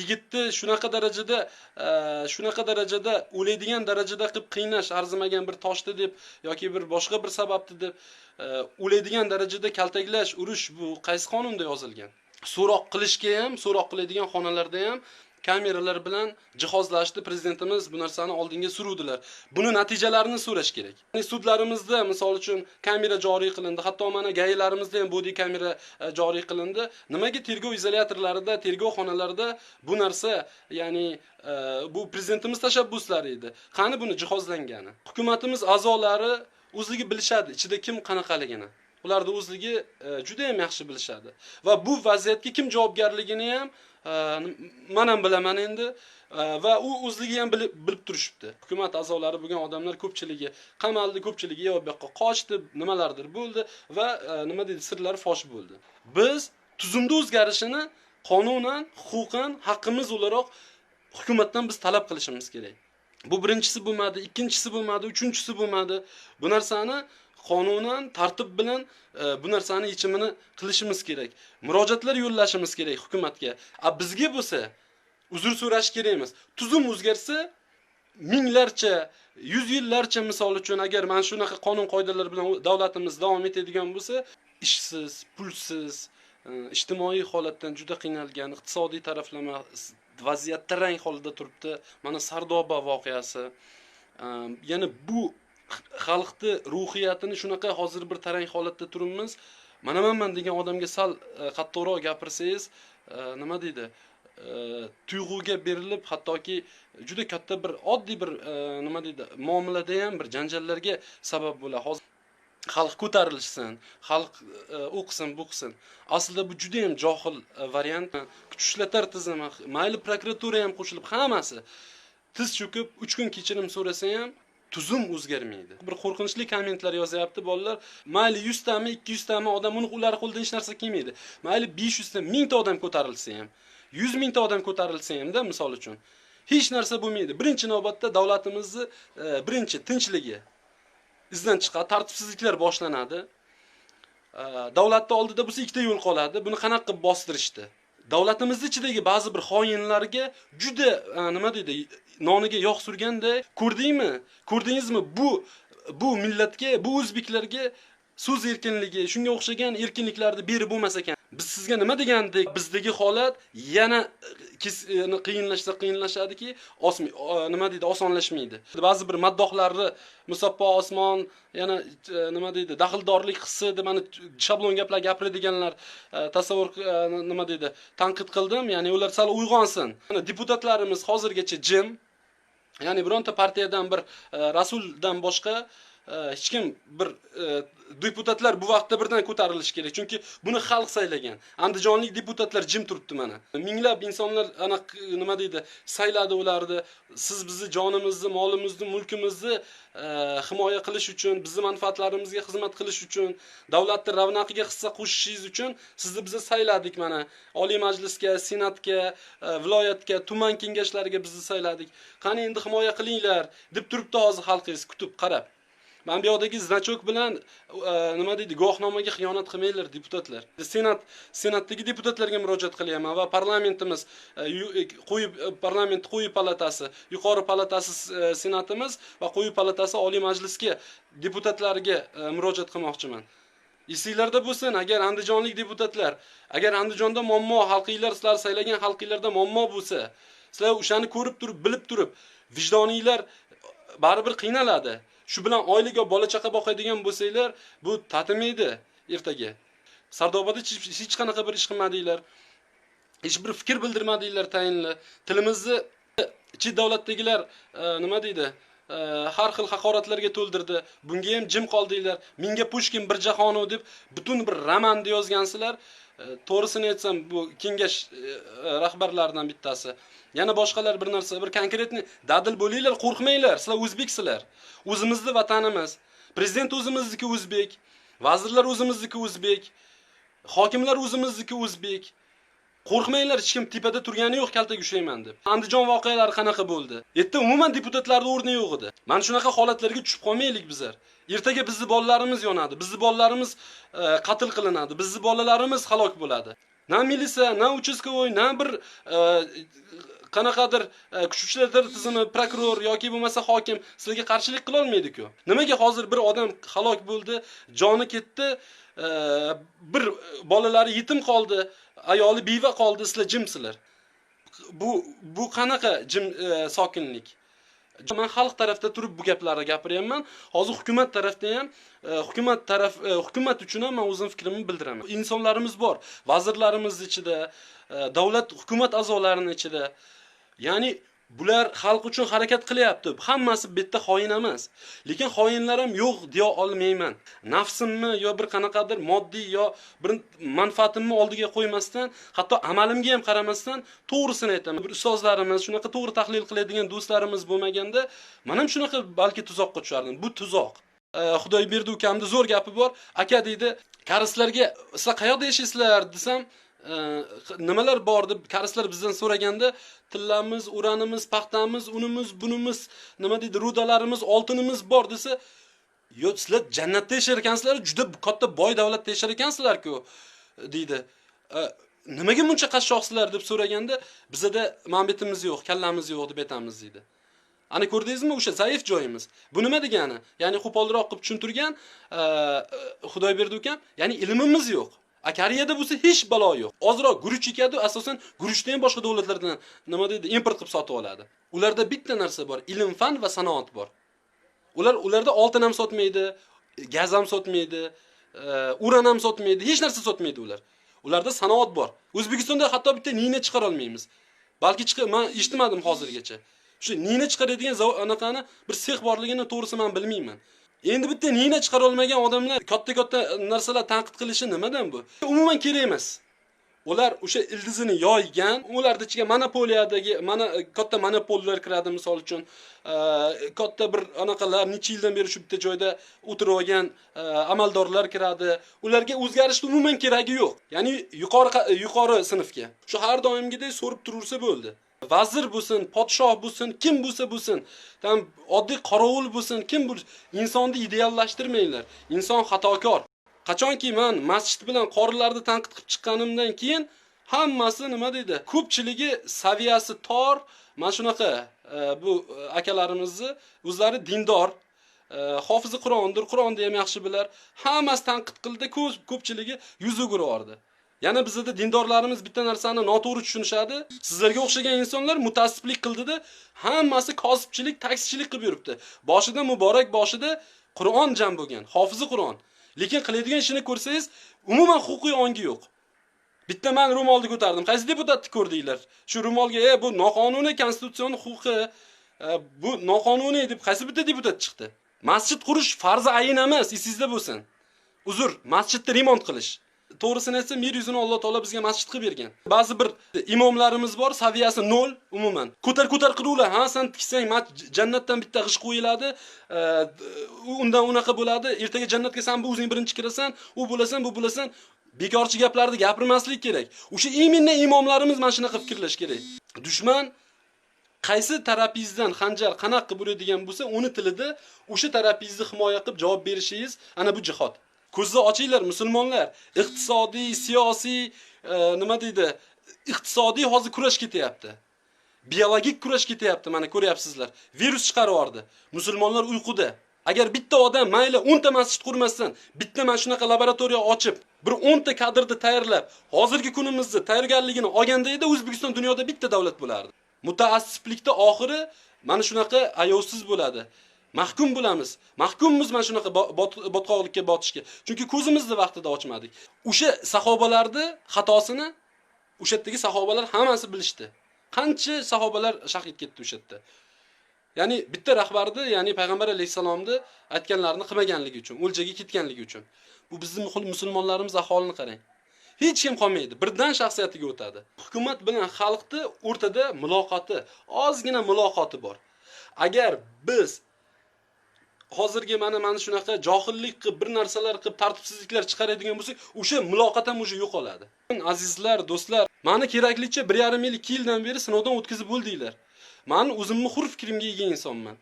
yigitni shunaqa darajada e, shunaqa darajada o'laydigan darajada qilib qiynash arzimagan bir toshdi deb yoki bir boshqa bir sababdi deb e, o'laydigan darajada kaltaklash urish bu qaysi qonunda yozilgan? So'roq qilishga ham so'roq qiladigan xonalarda ham kameralar bilan jihozlashdi. Prezidentimiz bu narsani oldinga suruvdilar. Buni natijalarini so'rash kerak. Ya'ni sudlarimizda misol uchun kamera joriy qilindi. Hatto mana gailarimizda ham bodi kamera e, joriy qilindi. Nimaga tergov izolyatorlarida tergov xonalarida bu narsa ya'ni e, bu prezidentimiz tashabbuslari edi? Qani buni jihozlangani? Hukumatimiz a'zolari o'zligi bilishadi. Ichida kim qanaqaligini. Ularni o'zligi e, juda ham yaxshi bilishadi. Va bu vaziyatga kim javobgarligini ham man ham bilaman endi. Va u o'zligi ham bilib turishibdi. Hukumat a'zolari bo'lgan odamlar ko'pchiligi qamaldi ko'pchiligi yo yoqqa qochdi nimalardir bo'ldi va e, nima deydi sirlari fosh bo'ldi. Biz tuzumni o'zgarishini qonunan huquqan haqqimiz o'laroq hukumatdan biz talab qilishimiz kerak. Bu birinchisi bo'lmadi ikkinchisi bo'lmadi uchinchisi bo'lmadi. Bu narsani qonunan tartib bilan e, bu narsani yechimini qilishimiz kerak. Murojaatlar yo'llashimiz kerak hukumatga. A bizga bo'lsa uzr so'rash kerak emas tuzum o'zgarsa minglarcha yuz yillarcha misol uchun agar mana shunaqa qonun qoidalar bilan davlatimiz davom etadigan bo'lsa ishsiz pulsiz e, ijtimoiy holatdan juda qiynalgan iqtisodiy taraflama vaziyat tarang holida turibdi. Mana sardoba voqeasi. E, yana bu xalqni ruhiyatini shunaqa hozir bir tarang holatda turibmiz. Mana manman degan odamga sal e, qattiqroq gapirsangiz e, nima deydi? E, tuyg'uga berilib hattoki juda katta bir oddiy bir nima deydi? Muomalada ham bir janjallarga sabab bo'ladi hozir xalq ko'tarilsin xalq e, o'qisin bu qilsin aslida bu juda ham johil variant. Kuch ishlatar tizimi mayli prokuratura ham qo'shilib hammasi. Tiz cho'kib uch kun kechirim so'rasa ham tuzum o'zgarmaydi. Bir qo'rqinchli kommentlar yozyapti bolalar. Mayli yuztami ikki yuztami odam uni ularni qo'lidan hech narsa kelmaydi. Mayli besh yuzta mingta odam ko'tarilsa ham yuz mingta odam ko'tarilsa hamda misol uchun hech narsa bo'lmaydi. Birinchi navbatda davlatimizni e, birinchi tinchligi izdan chiqadi tartibsizliklar boshlanadi. E, davlatni oldida bo'lsa ikkita yo'l qoladi buni qanaqa qilib bostirishdi? Davlatimizni ichidagi ba'zi bir xoinlarga juda e, nima deydi noniga yog' surganda ko'rdingmi ko'rdingizmi bu bu millatga bu o'zbeklarga so'z erkinligi shunga o'xshagan erkinliklarni berib bo'lmas ekan. Biz sizga nima degandik? Bizdagi holat yana e, e, qiyinlashsa qiyinlashadiki osmi nima deydi osonlashmaydi. Ba'zi bir maddohlarni musaffo osmon yana e, nima deydi daxldorlik hissi deb mana shablon gaplar gapiradiganlar tasavvur nima deydi tanqid qildim ya'ni ular sal uyg'onsin. Mana deputatlarimiz hozirgacha jim. Ya'ni bironta partiyadan bir e, rasuldan boshqa Э, hech kim bir э, deputatlar bu vaqtda birdan ko'tarilishi kerak. Chunki buni xalq saylagan. Andijonlik deputatlar jim turibdi mana. Minglab insonlar ana e, nima deydi sayladi ularni. Siz bizni jonimizni molimizni mulkimizni e, himoya qilish uchun bizni manfaatlarimizga xizmat qilish uchun davlatni ravnaqiga hissa qo'shishingiz uchun sizni biza sayladik mana. Oliy majlisga senatga e, viloyatga tuman kengashlariga bizni sayladik. Qani endi himoya qilinglar deb turibdi hozir xalqingiz. Kutib qarab. Mana bu yoqdagi значок bilan э, nima deydi guvohnomaga xiyonat qilmanglar deputatlar. Senat senatdagi deputatlarga murojaat qilyapman va parlamentimiz e, e, quyi e, parlament quyi palatasi yuqori palatasi senatimiz va quyi palatasi oliy majlisga deputatlariga murojaat qilmoqchiman. Esinglarda bo'lsin agar andijonlik deputatlar agar andijonda muammo xalqinglar sizlar saylagan xalqinglarda muammo bo'lsa sizlar o'shani ko'rib turib bilib turib vijdoninglar baribir qiynaladi. Shu bilan oilaga bola chaqa boqadigan bo'lsanglar bu tatimaydi ertaga. Sardobada hech qanaqa bir ish qilmadinglar. Hech bir fikr bildirmadinglar tayinli. Tilimizni chet davlatdagilar e, nima deydi e, har xil haqoratlarga to'ldirdi. Bunga ham jim qoldinglar. Menga pushkin bir jahonu deb butun bir romanni yozgansizlar E, to'g'risini aytsam bu kengash e, e, rahbarlaridan bittasi. Yana boshqalar bir narsa bir konkretni dadil bo'linglar qo'rqmanglar sizlar o'zbeksizlar o'zimizni vatanimiz prezident o'zimizniki o'zbek vazirlar o'zimizniki o'zbek hokimlar o'zimizniki o'zbek. Qo'rqmanglar hech kim tepada turgani yo'q kaltaga ushlayman deb. Andijon voqealari qanaqa bo'ldi? Yerda umuman deputatlarni o'rni yo'q edi. Mana shunaqa holatlarga tushib qolmaylik bizlar. Ertaga bizni bolalarimiz yonadi bizni bolalarimiz e, qatl qilinadi bizni bolalarimiz halok bo'ladi na militsiya na uchastkovoy na bir e, qanaqadir e, kuch kuchlar tizimi prokuror yoki bo'lmasa hokim sizlarga qarshilik qila olmaydi-ku. Nimaga hozir bir odam halok bo'ldi, joni ketdi, e, bir bolalari yetim qoldi, ayoli beva qoldi, sizlar jimsizlar. Bu bu qanaqa jim e, sokinlik? Men xalq tarafda turib bu gaplarni gapiryapman. Hozir hukumat tarafda ham e, hukumat taraf e, hukumat uchun ham men o'zim fikrimni bildiraman. Insonlarimiz bor, vazirlarimiz ichida, e, davlat hukumat a'zolarining ichida. Ya'ni bular xalq uchun harakat qilyapti. Hammasi bitta xoin emas. Lekin xoinlar ham yo'q deya olmayman. Nafsimni yo bir qanaqadir moddiy yo bir manfaatimni oldiga qo'ymasdan, hatto amalimga ham qaramasdan to'g'risini aytaman. Bir ustozlarimiz, shunaqa to'g'ri tahlil qiladigan do'stlarimiz bo'lmaganda, men ham shunaqa balki tuzoqqa tushardim. Bu tuzoq. Xudoyberdi ukamni zo'r gapi bor. Aka deydi, karislarga sizlar qayoqda yashaysizlar desam, nimalar bor deb karislar bizdan so'raganda tillamiz, uranimiz, paxtamiz, unimiz, bunimiz, nima deydi, rudalarimiz, oltinimiz bor desa, yo sizlar jannatda yashar ekansizlar, juda katta boy davlatda yashar ekansizlar-ku deydi. Nimaga buncha qashshoqsizlar deb so'raganda, bizada manbetimiz yo'q, kallamiz yo'q deb aytamiz deydi. Ana ko'rdingizmi o'sha zaif joyimiz. Bu nima degani? Ya'ni qo'polroq qilib tushuntirgan Xudoyberdi ukam, ya'ni ilmimiz yo'q. A Koreyada bo'lsa hech balo yo'q. Ozroq guruch ekadi, asosan guruchni ham boshqa davlatlardan nima deydi, import qilib sotib oladi. Ularda bitta narsa bor, ilm, fan va sanoat bor. Ular ularda oltin ham sotmaydi, gaz ham sotmaydi, e, uran ham sotmaydi, hech narsa sotmaydi ular. Ularda sanoat bor. O'zbekistonda hatto bitta nina chiqara olmaymiz. Balki chiqib, man eshitmadim hozirgacha. Shu nina chiqaradigan anaqani bir sex borligini to'g'risi men bilmayman. Endi bitta nina chiqara olmagan odamlar katta-katta narsalar tanqid qilishi nimadan bu? Umuman kerak emas. Ular o'sha ildizini yoygan, ularning ichiga monopoliyadagi mana katta monopoliyalar kiradi misol uchun, katta bir anaqalar necha yildan beri shu bitta joyda o'tirib olgan amaldorlar kiradi. Ularga o'zgarishni umuman keragi yo'q. Ya'ni yuqori yuqori sinfga. Shu har doimgidek so'rib turursa bo'ldi. Vazir bo'lsin, podshoh bo'lsin, kim bo'lsa bo'lsin, tam oddiy qorovul bo'lsin, kim bu insonni ideallashtirmanglar. Inson xatokor. Qachonki men masjid bilan qorilarni tanqid qilib chiqqanimdan keyin hammasi nima deydi? Ko'pchiligi saviyasi tor, mana shunaqa e, bu e, akalarimizni o'zlari dindor, e, hofizi Qur'ondir, Qur'onni ham yaxshi bilar. Hammasi tanqid qildi, ko'pchiligi yuz o'girib Yana bizda dindorlarimiz bitta narsani noto'g'ri tushunishadi. Sizlarga o'xshagan insonlar mutassiblik qildida, hammasi kosibchilik, taksichilik qilib yuribdi. Boshida muborak boshida Qur'on jam bo'lgan, hofizi Qur'on. Lekin qiladigan ishini ko'rsangiz, umuman huquqiy ongi yo'q. Bitta men ro'molni ko'tardim. Qaysi deputatni ko'rdinglar? Shu ro'molga, "E, bu noqonuniy konstitutsion huquqi, e, bu noqonuniy" deb qaysi bitta deputat chiqdi? Masjid qurish farzi ayin emas, esingizda bo'lsin. Uzr, masjidni remont qilish to'g'risini aytsam yer yuzini alloh taolo bizga masjid qilib bergan ba'zi bir imomlarimiz bor saviyasi nol umuman ko'tar ko'tar qiluvlar ha san tiksang jannatdan bitta g'isht qo'yiladi e, undan unaqa bo'ladi ertaga jannatga san bu o'zing birinchi kirasan u bo'lasan bu bo'lasan bekorchi gaplarni gapirmaslik kerak o'sha именно imomlarimiz mana shunaqa fikrlash kerak dushman qaysi tarafingizdan xanjar qanaqa bo'ladigan bo'lsa uni tilida o'sha tarafingizni himoya qilib javob berishingiz ana bu jihod ko'zni ochinglar musulmonlar iqtisodiy siyosiy e, nima deydi? İqtisodiy hozir kurash ketyapti. Biologik kurash ketyapti mana ko'ryapsizlar. Virus chiqarib yubordi musulmonlar uyquda. Agar bitta odam mayli 10 ta masjid qurmasdan bitta mana shunaqa laboratoriya ochib bir 10 ta kadrni tayyorlab hozirgi kunimizda tayyorgarligini olganda edi o'zbekiston dunyoda bitta davlat bo'lardi. Mutaassiblikda oxiri mana shunaqa ayovsiz bo'ladi mahkum bo'lamiz. Mahkummiz mana shunaqa botqoqlikka botishga. Chunki ko'zimizni vaqtida ochmadik. O'sha sahobalarni xatosini o'sha yerdagi sahobalar hammasi bilishdi. Qancha sahobalar shahid ketdi o'sha yerda. Ya'ni bitta rahbarni ya'ni payg'ambar alayhissalomni aytganlarini qilmaganligi uchun o'ljaga ketganligi uchun. Bu bizning musulmonlarimiz aholini qarang. Hech kim qolmaydi birdan shaxsiyatiga o'tadi. Hukumat bilan xalqni o'rtada muloqoti ozgina muloqoti bor. Agar biz hozirgi mana mana shunaqa johillik qilib bir narsalar qilib tartibsizliklar chiqaradigan bo'lsak o'sha muloqot ham уже yo'qoladi azizlar do'stlar mani keraklicha bir yarim yil ikki yildan beri sinovdan o'tkazib bo'ldinglar. Man o'zimni hur fikrimga ega insonman.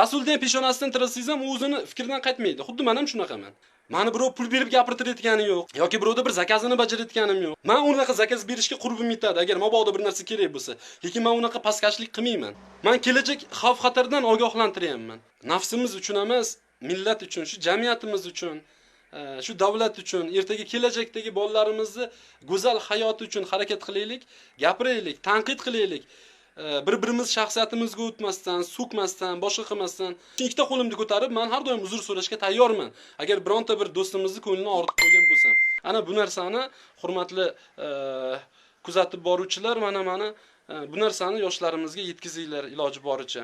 Rasulni ham peshonasidan tirasangiz ham u o'zini fikridan qaytmaydi. Xuddi man ham shunaqaman. Mani birov pul berib gapirtirayotgani yo'q. Yoki birovda bir zakazini bajarayotganim yo'q. Man unaqa zakaz berishga qurbim yetadi. Agar mabodo bir narsa kerak bo'lsa lekin man unaqa pastkashlik qilmayman. Man kelajak xavf xatardan ogohlantiryapman. Nafsimiz uchun emas millat uchun shu jamiyatimiz uchun e, shu davlat uchun ertaga kelajakdagi bolalarimizni go'zal hayoti uchun harakat qilaylik gapiraylik tanqid qilaylik. Bir birimiz shaxsiyatimizga o'tmasdan so'kmasdan boshqa qilmasdan ikkita qo'limni ko'tarib man har doim uzr so'rashga tayyorman. Agar bironta bir do'stimizni ko'nglini og'ritib qo'ygan bo'lsam. Ana bu narsani hurmatli e, kuzatib boruvchilar mana mana e, bu narsani yoshlarimizga yetkazinglar iloji boricha.